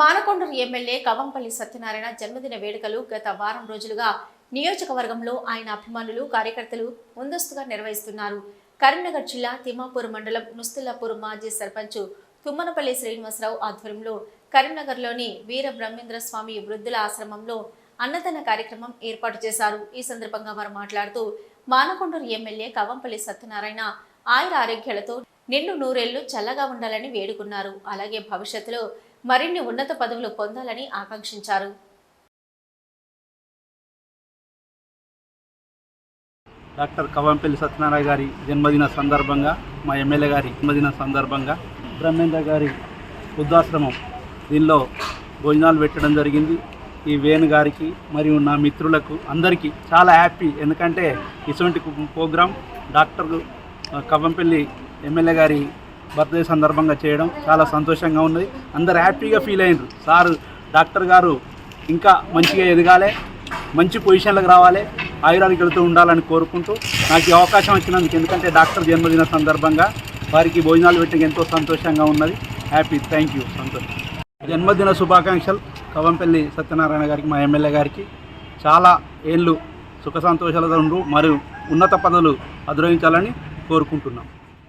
Manakondur MLA Kavampalli Satyanarayana జన్మదిన వేడుకలు గత వారం రోజులుగా నియోజకవర్గంలో ఆయన అభిమానులు కార్యకర్తలు ముందస్తుగా నిర్వహిస్తున్నారు. కరీంనగర్ జిల్లా తిమ్మాపూర్ మండలం నుస్తుల్లాపూర్ మాజీ సర్పంచ్ తుమ్మనపల్లి శ్రీనివాసరావు ఆధ్వర్యంలో కరీంనగర్లోని వీర బ్రహ్మేంద్ర స్వామి వృద్ధుల ఆశ్రమంలో అన్నదాన కార్యక్రమం ఏర్పాటు చేశారు. ఈ సందర్భంగా వారు మాట్లాడుతూ మానకొండూరు ఎమ్మెల్యే కవంపల్లి సత్యనారాయణ ఆయుర ఆరోగ్యాలతో నిండు నూరేళ్ళు చల్లగా ఉండాలని వేడుకున్నారు. అలాగే భవిష్యత్తులో మరిన్ని ఉన్నత పదవులు పొందాలని ఆకాంక్షించారు. డాక్టర్ కవంపల్లి సత్యనారాయణ గారి జన్మదిన సందర్భంగా మా ఎమ్మెల్యే గారి జన్మదిన సందర్భంగా బ్రహ్మేంద్ర గారి వృద్ధాశ్రమం దీనిలో భోజనాలు పెట్టడం జరిగింది. ఈ వేణు గారికి మరియు నా మిత్రులకు అందరికీ చాలా హ్యాపీ. ఎందుకంటే ఇటువంటి program doctor Kavvampalli Kavampalli MLA గారి బర్త్డే సందర్భంగా చేయడం చాలా సంతోషంగా ఉన్నది. అందరు హ్యాపీగా ఫీల్ అయినారు. సారు డాక్టర్ గారు ఇంకా మంచిగా ఎదగాలి మంచి పొజిషన్లకు రావాలి ఆయురారోగ్యాలతో ఉండాలని కోరుకుంటూ నాకు ఈ అవకాశం వచ్చినందుకు ఎందుకంటే డాక్టర్ జన్మదిన సందర్భంగా వారికి భోజనాలు పెట్టడం ఎంతో సంతోషంగా ఉన్నది. హ్యాపీ థ్యాంక్ యూ సంతోషం. జన్మదిన శుభాకాంక్షలు. కవంపల్లి సత్యనారాయణ గారికి మా ఎమ్మెల్యే గారికి చాలా ఏళ్ళు సుఖ సంతోషాలతో ఉండు మరియు ఉన్నత పదవులు అధిరోహించాలని కోరుకుంటున్నాం.